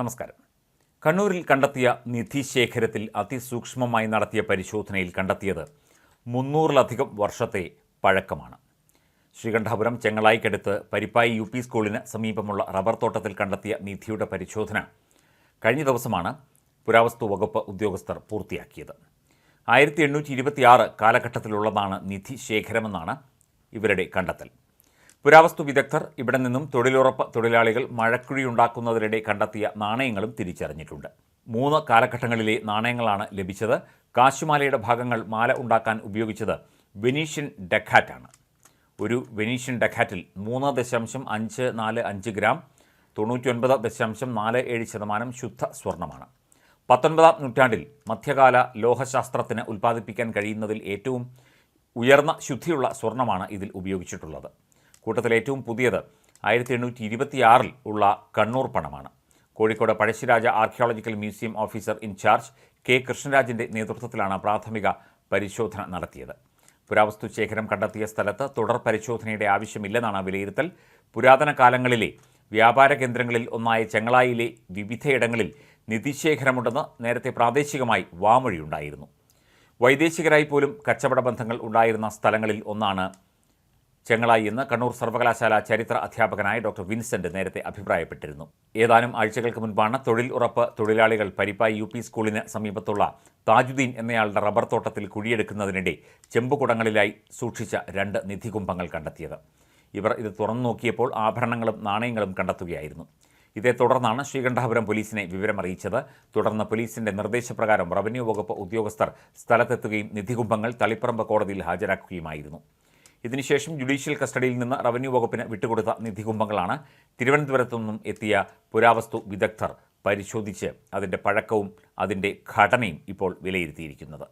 നമസ്കാരം. കണ്ണൂരിൽ കണ്ടെത്തിയ നിധി ശേഖരത്തിൽ അതിസൂക്ഷ്മമായി നടത്തിയ പരിശോധനയിൽ കണ്ടെത്തിയത് മുന്നൂറിലധികം വർഷത്തെ പഴക്കമാണ്. ശ്രീകണ്ഠാപുരം ചെങ്ങളായിക്കടുത്ത് പരിപ്പായി യു പി സ്കൂളിന് സമീപമുള്ള റബ്ബർ തോട്ടത്തിൽ കണ്ടെത്തിയ നിധിയുടെ പരിശോധന കഴിഞ്ഞ ദിവസമാണ് പുരാവസ്തു വകുപ്പ് ഉദ്യോഗസ്ഥർ പൂർത്തിയാക്കിയത്. ആയിരത്തി എണ്ണൂറ്റി ഇരുപത്തിയാറ് കാലഘട്ടത്തിലുള്ളതാണ് നിധി ശേഖരമെന്നാണ് ഇവരുടെ കണ്ടെത്തൽ. പുരാവസ്തു വിദഗ്ധർ ഇവിടെ നിന്നും തൊഴിലുറപ്പ് തൊഴിലാളികൾ മഴക്കുഴിയുണ്ടാക്കുന്നതിനിടെ കണ്ടെത്തിയ നാണയങ്ങളും തിരിച്ചറിഞ്ഞിട്ടുണ്ട്. മൂന്ന് കാലഘട്ടങ്ങളിലെ നാണയങ്ങളാണ് ലഭിച്ചത്. കാശുമാലയുടെ ഭാഗങ്ങൾ മാല ഉണ്ടാക്കാൻ ഉപയോഗിച്ചത് വെനീഷ്യൻ ഡെക്കാറ്റാണ് ഒരു വെനീഷ്യൻ ഡെക്കാറ്റിൽ മൂന്ന് ദശാംശം അഞ്ച് നാല് അഞ്ച് ഗ്രാം തൊണ്ണൂറ്റിയൊൻപത് ദശാംശം നാല് ഏഴ് ശതമാനം ശുദ്ധ സ്വർണമാണ് പത്തൊൻപതാം നൂറ്റാണ്ടിൽ മധ്യകാല ലോഹശാസ്ത്രത്തിന് ഉൽപ്പാദിപ്പിക്കാൻ കഴിയുന്നതിൽ ഏറ്റവും ഉയർന്ന ശുദ്ധിയുള്ള സ്വർണമാണ് ഇതിൽ ഉപയോഗിച്ചിട്ടുള്ളത്. കൂട്ടത്തിൽ ഏറ്റവും പുതിയത് ആയിരത്തി എണ്ണൂറ്റി ഇരുപത്തിയാറിൽ ഉള്ള കണ്ണൂർ പണമാണ്. Kozhikode Pazhassi Raja archaeological museum officer in charge K കൃഷ്ണരാജിന്റെ നേതൃത്വത്തിലാണ് പ്രാഥമിക പരിശോധന നടത്തിയത്. പുരാവസ്തു ശേഖരം കണ്ടെത്തിയ സ്ഥലത്ത് തുടർ പരിശോധനയുടെ ആവശ്യമില്ലെന്നാണ് വിലയിരുത്തൽ. പുരാതന കാലങ്ങളിലെ വ്യാപാര കേന്ദ്രങ്ങളിൽ ഒന്നായ ചെങ്ങളായിലെ വിവിധയിടങ്ങളിൽ നിധിശേഖരമുണ്ടെന്ന് നേരത്തെ പ്രാദേശികമായി വാമൊഴിയുണ്ടായിരുന്നു വൈദേശികരായി പോലും കച്ചവട ബന്ധങ്ങൾ ഉണ്ടായിരുന്ന സ്ഥലങ്ങളിൽ ഒന്നാണ് ചെങ്ങളായി എന്ന് കണ്ണൂർ സർവകലാശാല ചരിത്ര അധ്യാപകനായ ഡോക്ടർ വിൻസെന്റ് നേരത്തെ അഭിപ്രായപ്പെട്ടിരുന്നു. ഏതാനും ആഴ്ചകൾക്ക് മുൻപാണ് തൊഴിൽ ഉറപ്പ് തൊഴിലാളികൾ പരിപ്പായി യു പി സ്കൂളിന് സമീപത്തുള്ള താജുദ്ദീൻ എന്നയാളുടെ റബ്ബർ തോട്ടത്തിൽ കുഴിയെടുക്കുന്നതിനിടെ ചെമ്പുകുടങ്ങളിലായി സൂക്ഷിച്ച രണ്ട് നിധികുംഭങ്ങൾ കണ്ടെത്തിയത്. ഇവർ ഇത് തുറന്നു നോക്കിയപ്പോൾ ആഭരണങ്ങളും നാണയങ്ങളും കണ്ടെത്തുകയായിരുന്നു. ഇതേ തുടർന്നാണ് ശ്രീകണ്ഠാപുരം പോലീസിനെ വിവരമറിയിച്ചത്. തുടർന്ന് പോലീസിന്റെ നിർദ്ദേശപ്രകാരം റവന്യൂ വകുപ്പ് ഉദ്യോഗസ്ഥർ സ്ഥലത്തെത്തുകയും നിധികുംഭങ്ങൾ തളിപ്പറമ്പ് കോടതിയിൽ ഹാജരാക്കുകയുമായിരുന്നു. ഇതിനുശേഷം ജുഡീഷ്യൽ കസ്റ്റഡിയിൽ നിന്ന് റവന്യൂ വകുപ്പിന് വിട്ടുകൊടുത്ത നിധികുംഭങ്ങളാണ് തിരുവനന്തപുരത്തു നിന്നും എത്തിയ പുരാവസ്തു വിദഗ്ധർ പരിശോധിച്ച് അതിന്റെ പഴക്കവും അതിന്റെ ഘടനയും ഇപ്പോൾ വിലയിരുത്തിയിരിക്കുന്നത്.